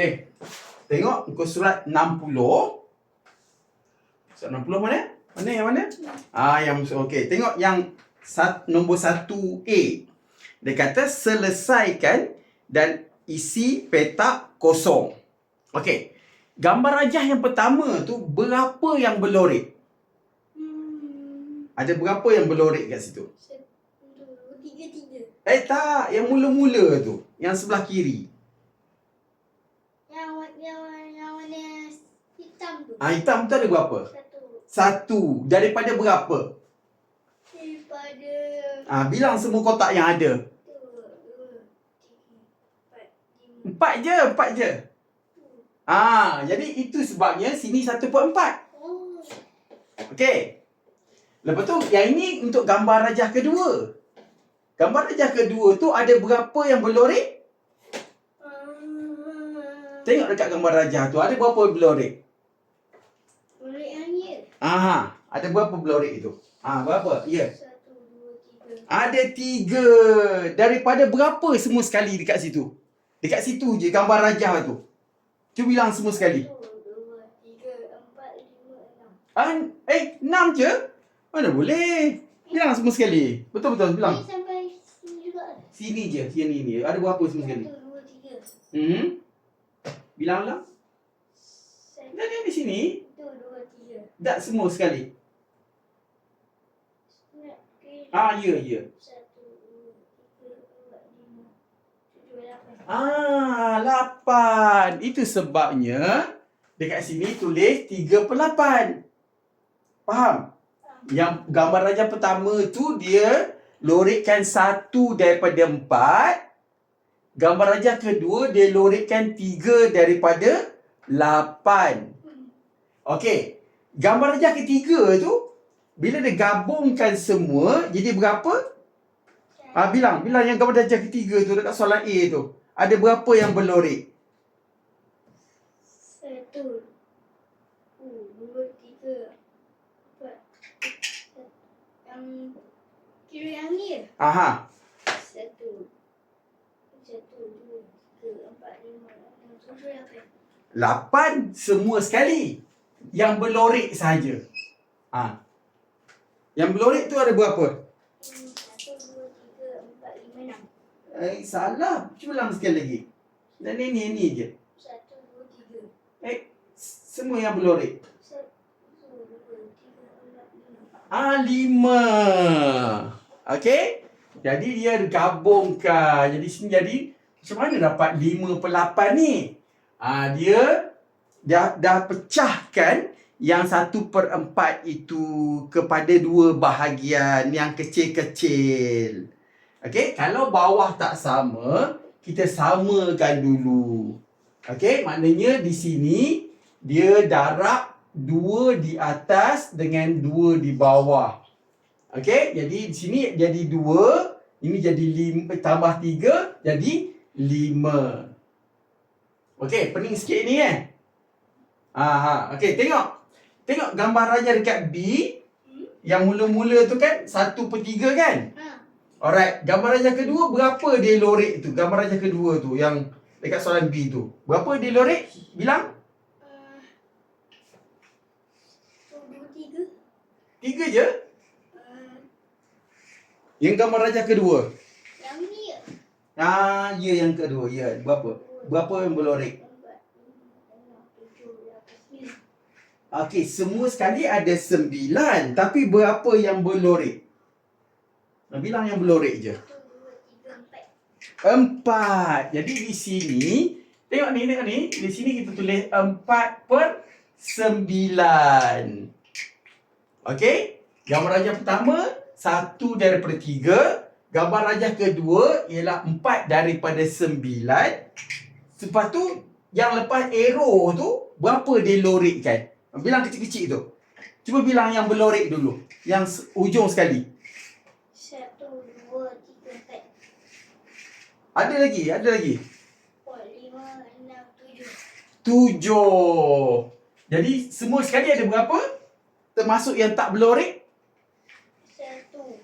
Okey. Tengok muka surat 60. Surat 60 mana? Mana yang mana? Ah yang okey. Tengok yang sat, nombor 1A. Dia kata selesaikan dan isi petak kosong. Okey. Gambar rajah yang pertama tu berapa yang berlorek? Hmm. Ada berapa yang berlorek kat situ? Satu, tiga, tiga. Eh tak, yang mula-mula tu. Yang sebelah kiri. Yang, wa- yang, yang warna Ah hitam tu ada berapa? Satu. Satu. Daripada berapa? Daripada Ah bilang semua kotak yang ada. empat, je, empat je. Ah, jadi itu sebabnya sini satu per empat. Okey. Lepas tu, yang ini untuk gambar rajah kedua. Gambar rajah kedua tu ada berapa yang berlorek? Ah. Tengok dekat gambar rajah tu, ada berapa berlorek? Boleh yang. Aha, ada berapa berlorek itu? Ah, berapa? Ya. Satu, dua, tiga. Ada tiga. Daripada berapa semua sekali dekat situ? Dekat situ je gambar rajah tu. Cuba bilang semua sekali. Satu, dua, tiga, empat, lima, enam. Ah, eh, enam je? Mana boleh? Bilang semua sekali. Betul-betul, bilang. Sampai sini juga. Sini je, sini ni. Ada berapa semua sekali? Satu, dua, tiga. Hmm? Bilang lah. Satu, Dah ada di sini. Tiga. Tak semua sekali. Ah, ya, ya. Ah, lapan. Itu sebabnya dekat sini tulis tiga per lapan. Faham? Yang gambar raja pertama tu dia lorekkan satu daripada empat. Gambar raja kedua dia lorekkan tiga daripada lapan. Okey. Gambar raja ketiga tu bila dia gabungkan semua jadi berapa? Ah bilang, bilang yang gambar raja ketiga tu dekat soalan A tu. Ada berapa yang berlorek? Satu. Dua, tiga, empat. Yang ni? Aha. Satu. Satu, dua, tiga, empat, lima, enam, tujuh, lapan. Lapan semua sekali. Yang berlorek sahaja. Ha. Yang berlorek tu ada berapa? Eh, salah. Cuba ulang sekali lagi. Dan ini, ini je. Satu, dua, tiga. Eh, semua yang berlorek. Empat, lima. Ah, lima. Okey? Jadi dia gabungkan. Jadi sini jadi macam mana dapat lima per lapan ni? Ah, dia dah dah pecahkan yang satu per empat itu kepada dua bahagian yang kecil-kecil. Okey? Kalau bawah tak sama, kita samakan dulu. Okey? Maknanya di sini dia darab dua di atas dengan dua di bawah. Okey, jadi di sini jadi dua, ini jadi lima, tambah tiga, jadi lima. Okey, pening sikit ni eh. Ha, ha. Okey, tengok. Tengok gambar raja dekat B. Yang mula-mula tu kan, satu per tiga kan? Ha. Alright, gambar raja kedua berapa dia lorek tu? Gambar raja kedua tu yang dekat soalan B tu. Berapa dia lorek? Bilang. Satu, dua, tiga. Tiga je. Ah, Yang gambar raja kedua. Yang ni ya? Ah, ya yang kedua. Ya, berapa? Berapa yang berlorek? Empat, lima, enam, tujuh, lapan, sembilan. Okey, semua sekali ada sembilan. Tapi berapa yang berlorek? Bilang yang berlorek je. Empat. Jadi di sini, tengok ni, tengok ni. Di sini kita tulis empat per sembilan. Okey? Gambar rajah pertama, satu daripada tiga. Gambar rajah kedua ialah empat daripada sembilan. Lepas tu, yang lepas arrow tu, berapa dia lorekkan? Bilang kecil-kecil tu. Cuba bilang yang berlorek dulu. Yang ujung sekali. Satu, dua, tiga, empat. Ada lagi, ada lagi. Empat, lima, enam, tujuh. Tujuh. Jadi semua sekali ada berapa? Termasuk yang tak berlorek? Satu.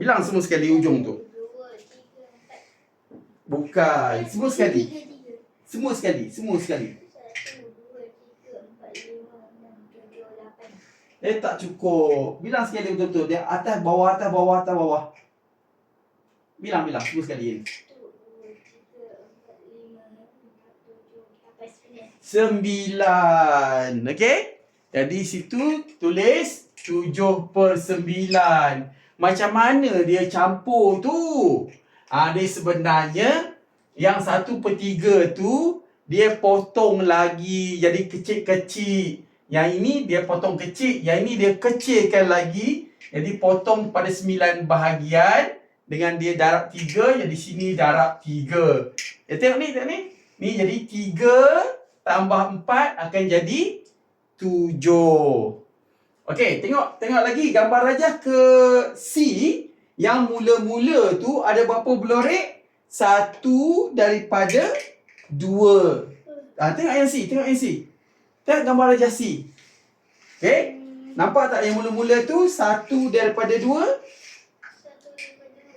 Bilang semua sekali ujung tu. Dua, tiga, empat. Bukan. Semua sekali. Tiga, tiga. Semua sekali, semua sekali. Satu, dua, tiga, empat, lima, enam, tujuh, lapan. Eh tak cukup. Bilang sekali betul-betul. Dia atas, bawah, atas, bawah, atas, bawah. Bilang, bilang. Semua sekali. Sembilan. Okey? Jadi situ tulis tujuh per sembilan. Macam mana dia campur tu? Ah, dia sebenarnya yang satu per tiga tu dia potong lagi jadi kecil-kecil. Yang ini dia potong kecil, yang ini dia kecilkan lagi. Jadi potong pada sembilan bahagian dengan dia darab tiga, jadi sini darab tiga. Ya, tengok ni, tengok ni. Ni jadi tiga tambah empat akan jadi tujuh. Okey, tengok tengok lagi gambar rajah ke C yang mula-mula tu ada berapa belorek? Satu daripada dua. Ah, tengok yang C, tengok yang C. Tengok gambar rajah C. Okey? Nampak tak yang mula-mula tu satu daripada dua?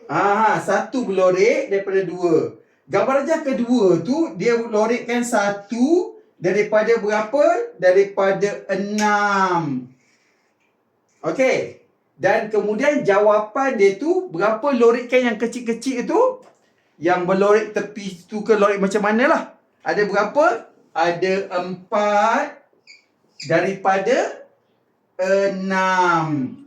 Ah, satu berlorek daripada dua. Gambar rajah kedua tu dia lorekkan satu daripada berapa? Daripada enam. Okey. Dan kemudian jawapan dia tu berapa lorekkan yang kecil-kecil itu? Yang berlorek tepi tu ke lorek macam mana lah? Ada berapa? Ada empat daripada enam.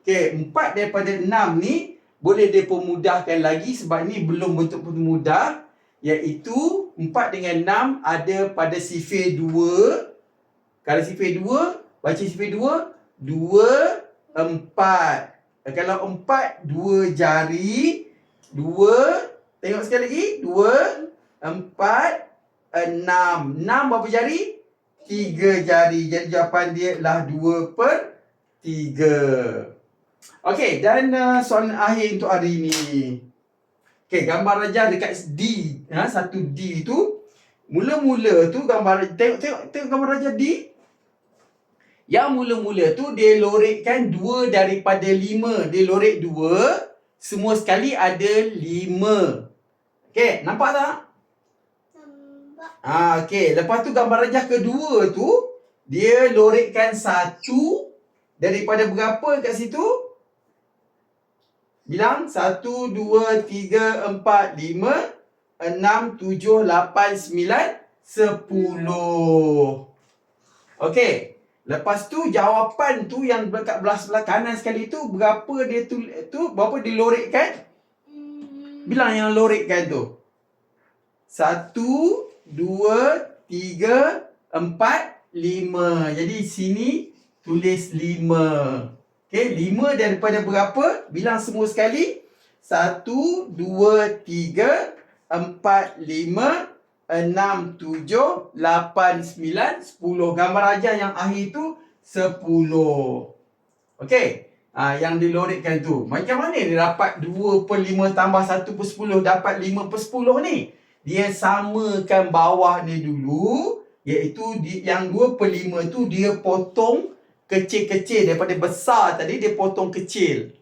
Okey, empat daripada enam ni boleh dia pemudahkan lagi sebab ni belum bentuk pemudah iaitu 4 dengan 6 ada pada sifir 2 kalau sifir 2 baca sifir 2 2 4 kalau 4 2 jari. 2 tengok sekali lagi. 2 4 6 6 berapa jari 3 jari jadi jawapan dia adalah 2 per 3 Okey, dan uh, soalan akhir untuk hari ini. Okey, gambar rajah dekat D, ha, satu D tu. Mula-mula tu gambar tengok tengok tengok gambar rajah D. Yang mula-mula tu dia lorekkan dua daripada lima. Dia lorek dua, semua sekali ada lima. Okey, nampak tak? Ah, okey. Lepas tu gambar rajah kedua tu dia lorekkan satu daripada berapa kat situ? Bilang satu, dua, tiga, empat, lima, enam, tujuh, lapan, sembilan, sepuluh. Okey. Lepas tu jawapan tu yang dekat belah sebelah kanan sekali tu berapa dia tu tu berapa dia lorekkan? Hmm. Bilang yang lorekkan tu. Satu, dua, tiga, empat, lima. Jadi sini tulis lima. Okey, lima daripada berapa? Bilang semua sekali. Satu, dua, tiga, empat, lima, enam, tujuh, lapan, sembilan, sepuluh. Gambar rajah yang akhir tu sepuluh. Okey. Ha, yang dilorekkan tu. Macam mana dia dapat 2 per 5 tambah 1 per 10 dapat 5 per 10 ni? Dia samakan bawah ni dulu. Iaitu di, yang 2 per 5 tu dia potong kecil-kecil. Daripada besar tadi dia potong kecil.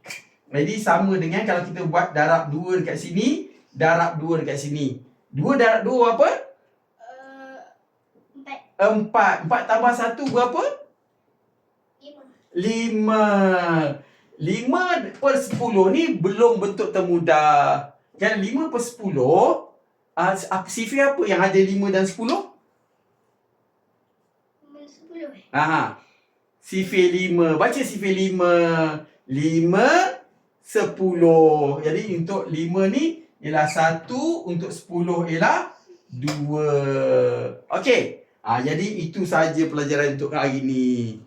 Jadi sama dengan kalau kita buat darab 2 dekat sini. Darab 2 dekat sini. 2 darab 2 apa? Uh, empat. 4. 4 tambah 1 berapa? Lima. Lima. Lima per sepuluh ni belum bentuk termudah. Kan lima per sepuluh, uh, sifir apa yang ada lima dan sepuluh? Nombor sepuluh. eh? Aha. Sifir lima. Baca sifir lima. Lima, sepuluh. Jadi untuk lima ni ialah satu, untuk sepuluh ialah dua. Okey. Ah, jadi itu saja pelajaran untuk hari ni.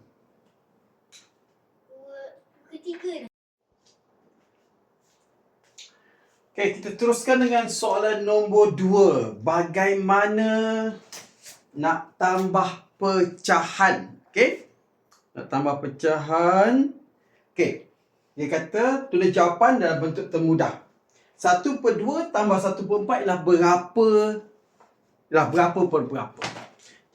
Dua. Ketiga dah. Okey, kita teruskan dengan soalan nombor dua. Bagaimana nak tambah pecahan? Okey. Nak tambah pecahan. Okey. Dia kata tulis jawapan dalam bentuk termudah. 1 per 2 tambah 1 per 4 ialah berapa? Ialah berapa per berapa?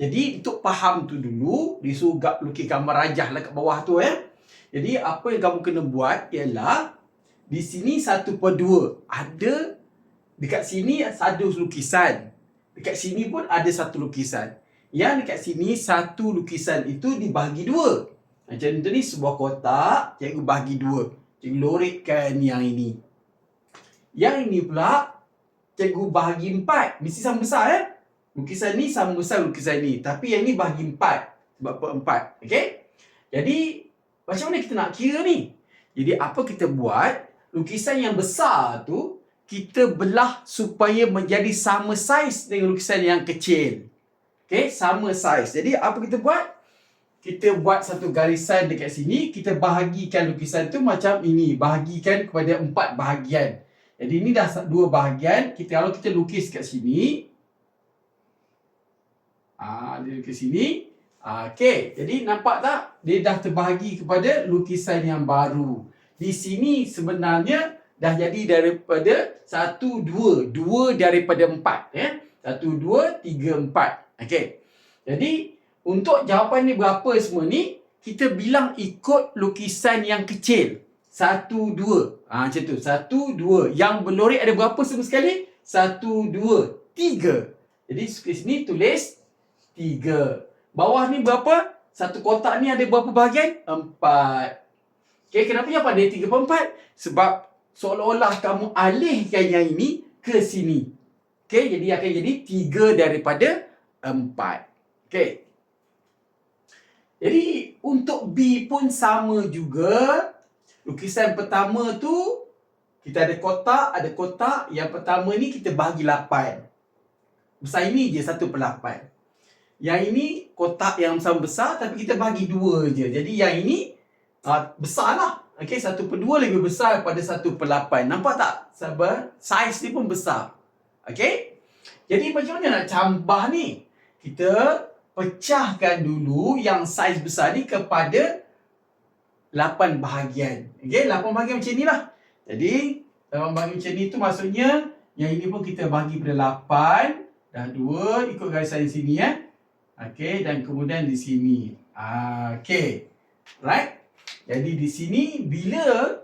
Jadi untuk faham tu dulu, disuruh lukis gambar rajah lah kat bawah tu eh. Jadi apa yang kamu kena buat ialah di sini 1 per 2. Ada dekat sini ada lukisan. dekat sini pun ada satu lukisan. Yang dekat sini satu lukisan itu dibahagi dua. Macam tu ni sebuah kotak, cikgu bahagi dua. Cikgu lorekkan yang ini. Yang ini pula cikgu bahagi empat. Mesti sama besar ya. Lukisan ni sama besar lukisan ni. Tapi yang ni bahagi empat. Sebab per empat. Okay? Jadi, macam mana kita nak kira ni? Jadi, apa kita buat? Lukisan yang besar tu, kita belah supaya menjadi sama saiz dengan lukisan yang kecil. Okay? Sama saiz. Jadi, apa kita buat? Kita buat satu garisan dekat sini. Kita bahagikan lukisan tu macam ini. Bahagikan kepada empat bahagian. Jadi ini dah dua bahagian. Kita kalau kita lukis kat sini. Ah, dia ke sini. Ah, okey. Jadi nampak tak? Dia dah terbahagi kepada lukisan yang baru. Di sini sebenarnya dah jadi daripada satu, dua. Dua daripada empat. Ya? Satu, dua, tiga, empat. Okey. Jadi untuk jawapan ni berapa semua ni, kita bilang ikut lukisan yang kecil. Satu, dua. Ha, macam tu. Satu, dua. Yang berlorek ada berapa semua sekali? Satu, dua, tiga. Jadi di sini tulis tiga. Bawah ni berapa? Satu kotak ni ada berapa bahagian? Empat. Okay, kenapa yang pada tiga empat? Sebab seolah-olah kamu alihkan yang ini ke sini. Okay, jadi akan jadi tiga daripada empat. Okay. Jadi untuk B pun sama juga. Lukisan pertama tu kita ada kotak, ada kotak. Yang pertama ni kita bahagi lapan. Besar ini je satu per lapan. Yang ini kotak yang sama besar tapi kita bagi dua je. Jadi yang ini uh, besar lah. Okay, satu per dua lebih besar daripada satu per lapan. Nampak tak? Sabar. Saiz ni pun besar. Okay. Jadi macam mana nak cambah ni? Kita pecahkan dulu yang saiz besar ni kepada 8 bahagian. Okey, 8 bahagian macam inilah. Jadi, 8 bahagian macam ni tu maksudnya yang ini pun kita bagi pada 8 dan 2 ikut garisan di sini ya. Okey, dan kemudian di sini. Ah, okey. Right? Jadi di sini bila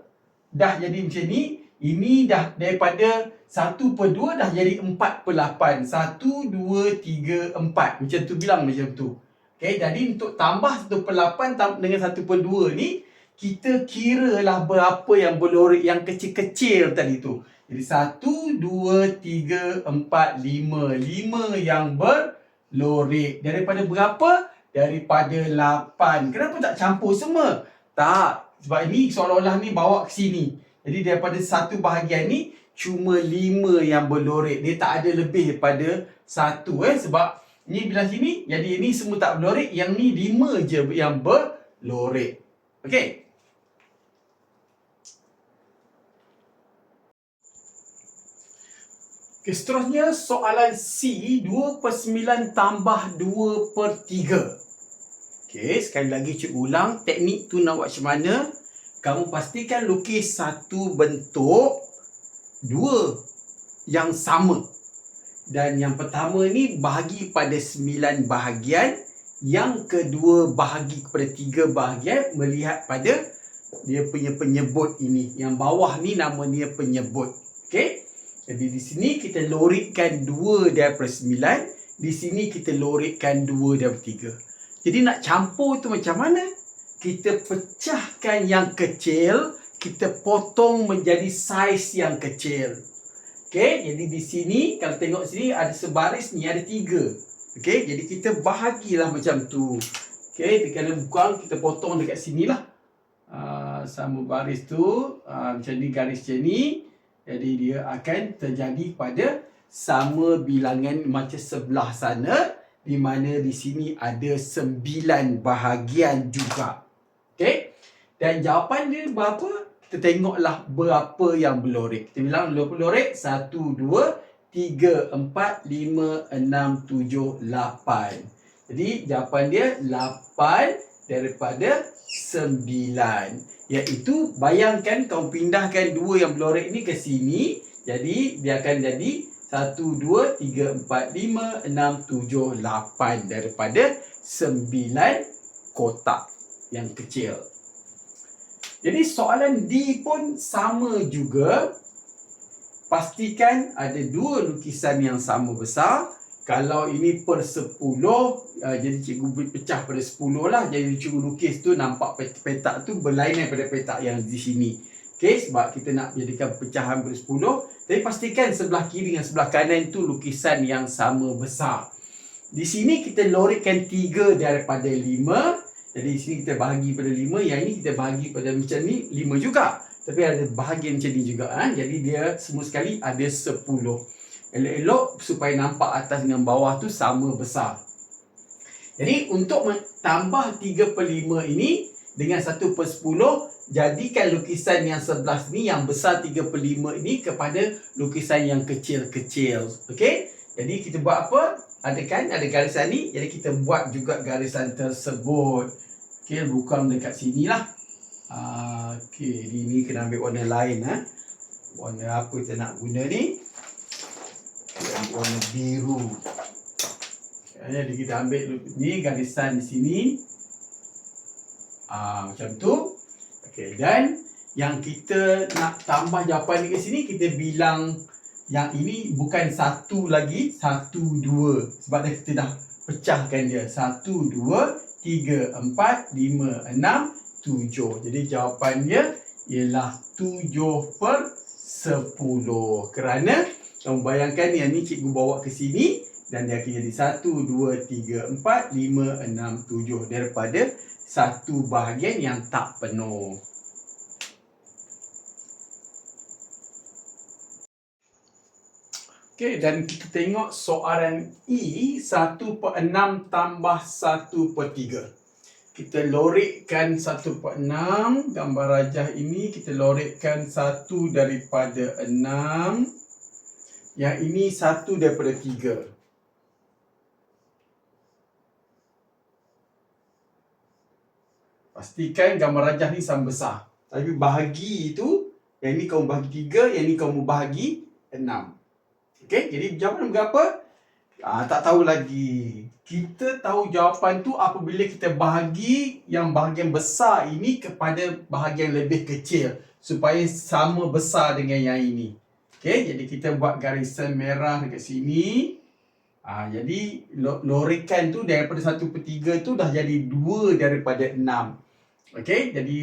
dah jadi macam ni, ini dah daripada 1 per 2 dah jadi 4 per 8. 1, 2, 3, 4. Macam tu bilang macam tu. Okay, jadi untuk tambah 1 per 8 dengan 1 per 2 ni, kita kira lah berapa yang berlorek yang kecil-kecil tadi tu. Jadi satu, dua, tiga, empat, lima. Lima yang berlorek. Daripada berapa? Daripada lapan. Kenapa tak campur semua? Tak. Sebab ini seolah-olah ni bawa ke sini. Jadi daripada satu bahagian ni, cuma lima yang berlorek. Dia tak ada lebih daripada satu. Eh? Sebab ni bila sini, jadi ini semua tak berlorek. Yang ni lima je yang berlorek. Okay. Okay, seterusnya soalan C 2 per 9 tambah 2 per 3. Okay, sekali lagi cikgu ulang teknik tu nak buat macam mana. Kamu pastikan lukis satu bentuk dua yang sama. Dan yang pertama ni bahagi pada 9 bahagian. Yang kedua bahagi kepada 3 bahagian melihat pada dia punya penyebut ini. Yang bawah ni nama dia penyebut. Okay. Jadi di sini kita lorikkan 2 daripada 9. Di sini kita lorikkan 2 daripada 3. Jadi nak campur tu macam mana? Kita pecahkan yang kecil. Kita potong menjadi saiz yang kecil. Okay, jadi di sini kalau tengok sini ada sebaris ni ada tiga. Okay, jadi kita bahagilah macam tu. Okay, kalau buang kita potong dekat sini lah. Uh, sama baris tu uh, macam ni garis macam ni. Jadi dia akan terjadi pada sama bilangan macam sebelah sana di mana di sini ada sembilan bahagian juga. Okey. Dan jawapan dia berapa? Kita tengoklah berapa yang berlorek. Kita bilang berlorek 1 2 3 4 5 6 7 8. Jadi jawapan dia 8 daripada 9 iaitu bayangkan kau pindahkan dua yang berlorek ni ke sini jadi dia akan jadi 1 2 3 4 5 6 7 8 daripada 9 kotak yang kecil. Jadi soalan D pun sama juga. Pastikan ada dua lukisan yang sama besar kalau ini per 10 uh, jadi cikgu pecah pada 10 lah jadi cikgu lukis tu nampak pet- petak tu berlainan pada petak yang di sini okey sebab kita nak jadikan pecahan pada 10 tapi pastikan sebelah kiri dan sebelah kanan tu lukisan yang sama besar di sini kita lorikkan 3 daripada 5 jadi di sini kita bahagi pada 5 yang ini kita bahagi pada macam ni 5 juga tapi ada bahagian macam ni juga ha? jadi dia semua sekali ada 10 elok-elok supaya nampak atas dengan bawah tu sama besar. Jadi untuk tambah 3 per 5 ini dengan 1 per 10, jadikan lukisan yang sebelah sini yang besar 3 per 5 ini kepada lukisan yang kecil-kecil. Okey? Jadi kita buat apa? Ada kan? Ada garisan ni. Jadi kita buat juga garisan tersebut. Okey, bukan dekat sini lah. Ah, Okey, di ni kena ambil warna lain. Ha? Warna apa kita nak guna ni? yang warna biru. Jadi kita ambil ni garisan di sini. Ah macam tu. Okey dan yang kita nak tambah jawapan ni ke sini kita bilang yang ini bukan satu lagi, satu dua sebab dah kita dah pecahkan dia. Satu, dua, tiga, empat, lima, enam, tujuh. Jadi jawapan dia ialah tujuh per sepuluh. Kerana kamu bayangkan yang ni cikgu bawa ke sini dan dia akan jadi 1, 2, 3, 4, 5, 6, 7 daripada satu bahagian yang tak penuh. Okey, dan kita tengok soalan E 1 per 6 tambah 1 per 3. Kita lorikkan 1 per 6. Gambar rajah ini kita lorikkan 1 daripada 6. Yang ini 1 daripada 3. Pastikan gambar rajah ni sama besar. Tapi bahagi itu, yang ni kamu bahagi 3, yang ni kamu bahagi 6. Okey, jadi jawapan berapa? Ah, tak tahu lagi. Kita tahu jawapan tu apabila kita bahagi yang bahagian besar ini kepada bahagian lebih kecil supaya sama besar dengan yang ini. Okey, jadi kita buat garisan merah dekat sini. Ah, jadi lo- lorikan tu daripada 1 per 3 tu dah jadi 2 daripada 6. Okey, jadi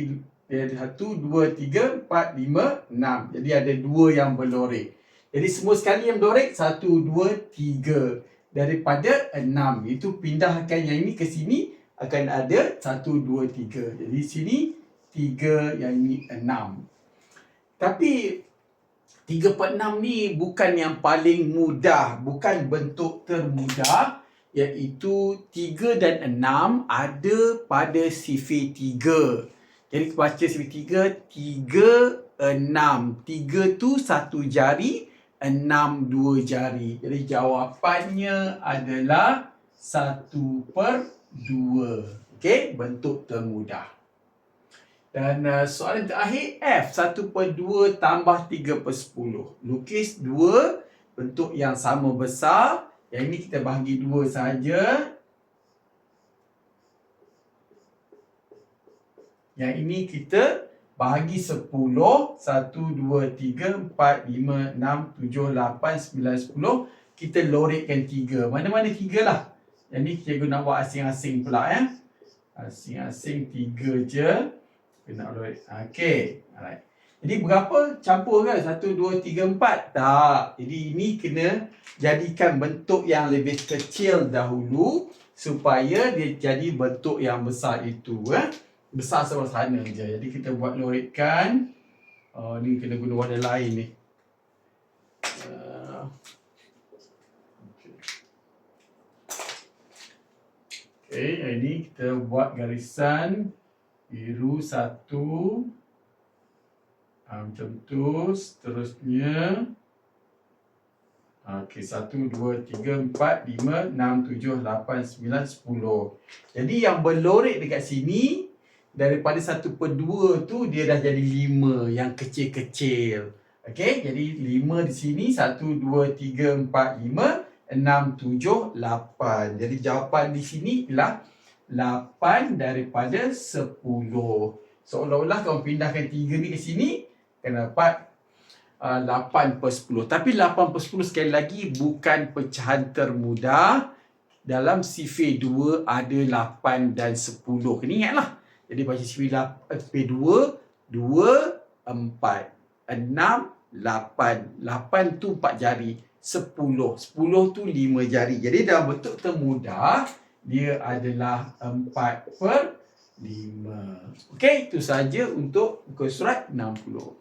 1, 2, 3, 4, 5, 6. Jadi ada 2 yang berlorik. Jadi semua sekali yang berlorik 1, 2, 3 daripada 6. Itu pindahkan yang ini ke sini akan ada 1, 2, 3. Jadi sini 3 yang ini 6. Tapi 3 per 6 ni bukan yang paling mudah. Bukan bentuk termudah. Iaitu 3 dan 6 ada pada sifir 3. Jadi baca sifir 3. 3, 6. 3 tu satu jari. 6 dua jari. Jadi jawapannya adalah 1 per 2. Okey, bentuk termudah. Dan uh, soalan terakhir F 1 per 2 tambah 3 per 10. Lukis 2 bentuk yang sama besar. Yang ini kita bahagi 2 saja. Yang ini kita bahagi 10. 1, 2, 3, 4, 5, 6, 7, 8, 9, 10. Kita lorikkan 3. Mana-mana 3 lah. Yang ni cikgu nak buat asing-asing pula eh. Asing-asing 3 je. Kita nak lorik. Okey. Alright. Jadi berapa campur ke? 1, 2, 3, 4? Tak. Jadi ini kena jadikan bentuk yang lebih kecil dahulu supaya dia jadi bentuk yang besar itu. Eh? Besar sebelah sana je. Jadi kita buat lorikkan. Oh, ni kena guna warna lain ni. Uh, okay, yang ini kita buat garisan biru satu. Ha, macam tu. Seterusnya. Okey, satu, dua, tiga, empat, lima, enam, tujuh, lapan, sembilan, sepuluh. Jadi yang berlorik dekat sini, daripada satu per dua tu, dia dah jadi lima yang kecil-kecil. Okey, jadi lima di sini, satu, dua, tiga, empat, lima, enam, tujuh, lapan. Jadi jawapan di sini ialah lapan daripada sepuluh. Seolah-olah kamu pindahkan tiga ni ke sini, akan dapat uh, 8 per 10. Tapi 8 per 10 sekali lagi bukan pecahan termudah. Dalam sifir 2 ada 8 dan 10. Kena ingatlah. Jadi baca sifir 2, 2, 4, 6, 8. 8 tu 4 jari. 10. 10 tu 5 jari. Jadi dalam bentuk termudah, dia adalah 4 per 5. Okey, itu saja untuk muka surat 60.